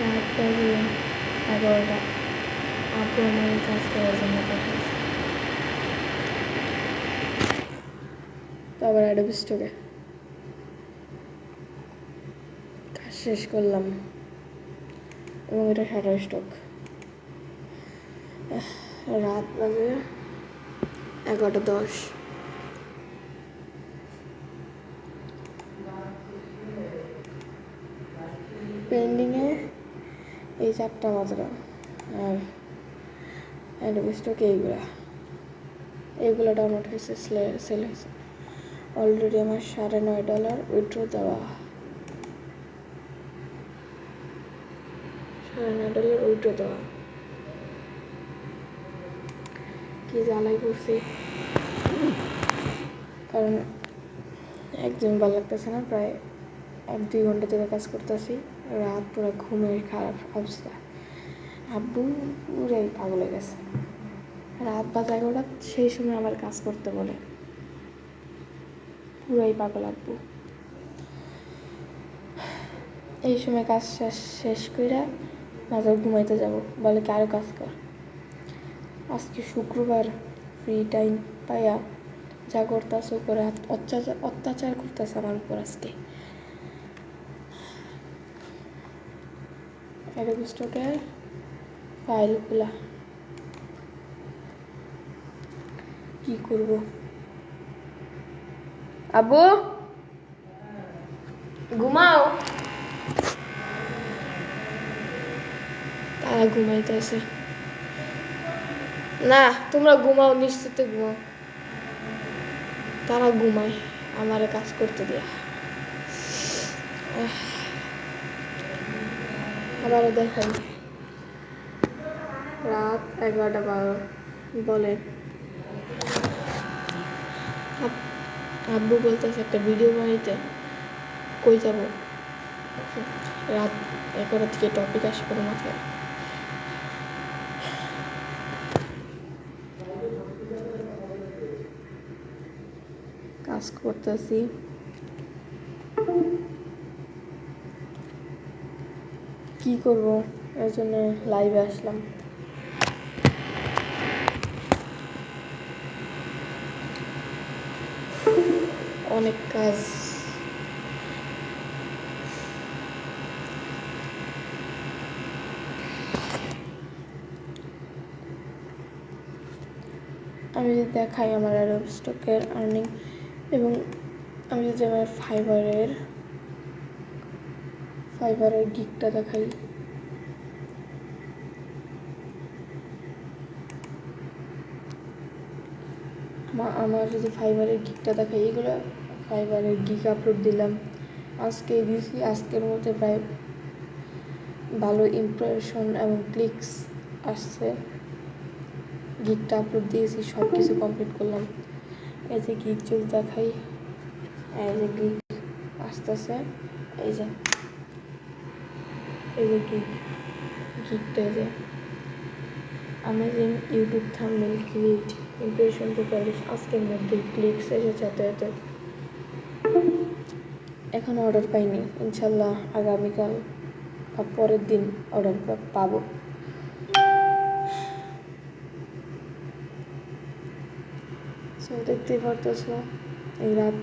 রাত বাজে এগারোটা আপু আমার কাজ করার জন্য পাঠিয়েছে তো আবার অ্যাডোব স্টোরে কাজ শেষ করলাম এবং এটা শাটার স্টক রাত বাজে এগারোটা দশ। পেন্ডিংয়ে এই চারটা মাত্র আর অ্যাডোবি এইগুলা। এইগুলো ডাউনলোড হয়েছে সেল হয়েছে। অলরেডি আমার সাড়ে নয় ডলার উইথড্র দেওয়া। সাড়ে নয় ডলার উইথড্র দেওয়া। কি জ্বালাই করছি? কারণ একদম ভালো লাগতেছে না, প্রায় এক দুই ঘণ্টা ধরে কাজ করতেছি। রাত পুরো ঘুমের খারাপ অবস্থা। আব্বু পুরাই পাগল গেছে। রাত বাজে এগারোটা, সেই সময় আমার কাজ করতে বলে। পুরাই পাগল আব্বু। এই সময় কাজ শেষ শেষ করে মাঝে ঘুমাইতে যাব। বলে, কি আরও কাজ কর? আজকে শুক্রবার ফ্রি টাইম পাইয়া যা করতেছে করে অত্যাচার অত্যাচার করতেছে আমার উপর আজকে। অ্যাডোবি স্টকের ফাইলগুলা কি করব? আবু ঘুমাও। তারা ঘুমাইতেছে না, তোমরা ঘুমাও নিশ্চিতে ঘুমাও। তারা ঘুমায়, আমারে কাজ করতে দিয়া। আবারও দেখাই রাত এগারোটা বারো বলে আব- আব্বু বলতেছে, একটা ভিডিও বানাইতে, কই যাব? রাত এগারো থেকে টপিক আসবে না মাথায়। কাজ করতেছি। কি করব? এর জন্য লাইভে আসলাম। অনেক কাজ। আমি যদি দেখাই আমার অ্যাডোব স্টকের আর্নিং এবং আমি যদি আমার ফাইবারের ফাইবারের গিকটা দেখাই। আমা- আমার যদি ফাইবারের গিকটা দেখাই, এগুলো ফাইবারের গিক আপলোড দিলাম। আজকে দিয়েছি, আজকের মধ্যে প্রায় ভালো ইমপ্রেশন এবং ক্লিকস আসছে। গিকটা আপলোড দিয়েছি সব কিছু কমপ্লিট করলাম। এই যে গিক যদি দেখাই, এই যে গিক আসতেছে, এই যে এই যে গিক যে amazing YouTube thumbnail create impression to publish আজকের মধ্যে ক্লিকস এসেছে এত এত এখন অর্ডার পাইনি ইনশাল্লাহ আগামীকাল বা পরের দিন অর্ডার পাবো। দেখতেই পারতেছো, এই রাত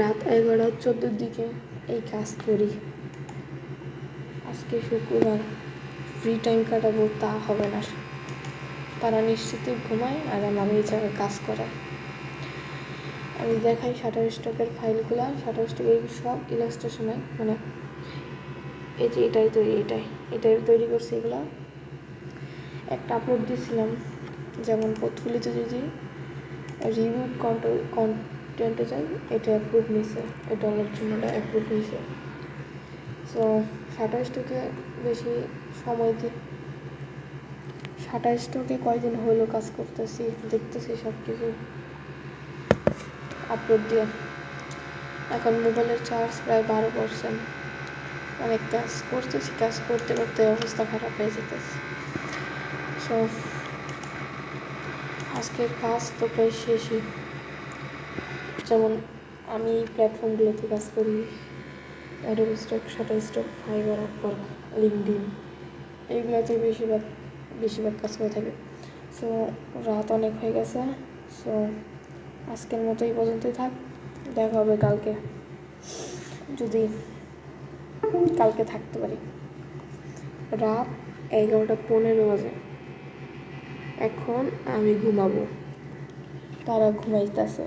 রাত এগারো চোদ্দোর দিকে এই কাজ করি। আজকে শুক্রবার ফ্রি টাইম কাটাবো তা হবে না। তারা নিশ্চিতই ঘুমায় আর আমার এই জায়গায় কাজ করে। আমি দেখাই শাটার স্টকের ফাইলগুলো। শাটার স্টক এই সব ইলাস্ট্রেশনে মানে এই যে এটাই তৈরি, এটাই এটাই তৈরি করছি এগুলো। একটা আপলোড দিয়েছিলাম যেমন পোর্টফোলিওতে যদি রিভিউ কন্টেন্টে যাই, এটা অ্যাপ্রুভ এই ডলার জন্যটা অ্যাপ্রুভ হয়েছে সো শাটার স্টকে বেশি সময় দিই স্টকে কয়দিন হলো কাজ করতেছি, দেখতেছি সব কিছু আপলোড দিয়ে। এখন মোবাইলের চার্জ প্রায় বারো পার্সেন্ট অনেক কাজ করতেছি, কাজ করতে করতে অবস্থা খারাপ হয়ে যেতেছে। সো আজকের কাজ তো প্রায় শেষই। যেমন আমি প্ল্যাটফর্মগুলোতে কাজ করি। Adobe Stock Shutterstock Fiverr Upwork LinkedIn এইগুলোতে বেশিরভাগ বেশিরভাগ কাজ করে থাকে। সো রাত অনেক হয়ে গেছে। সো আজকের মতো এই পর্যন্তই থাক। দেখা হবে কালকে। যদি কালকে থাকতে পারি। রাত এগারোটা পনেরো বাজে। এখন আমি ঘুমাবো। তারা ঘুমাইতেছে।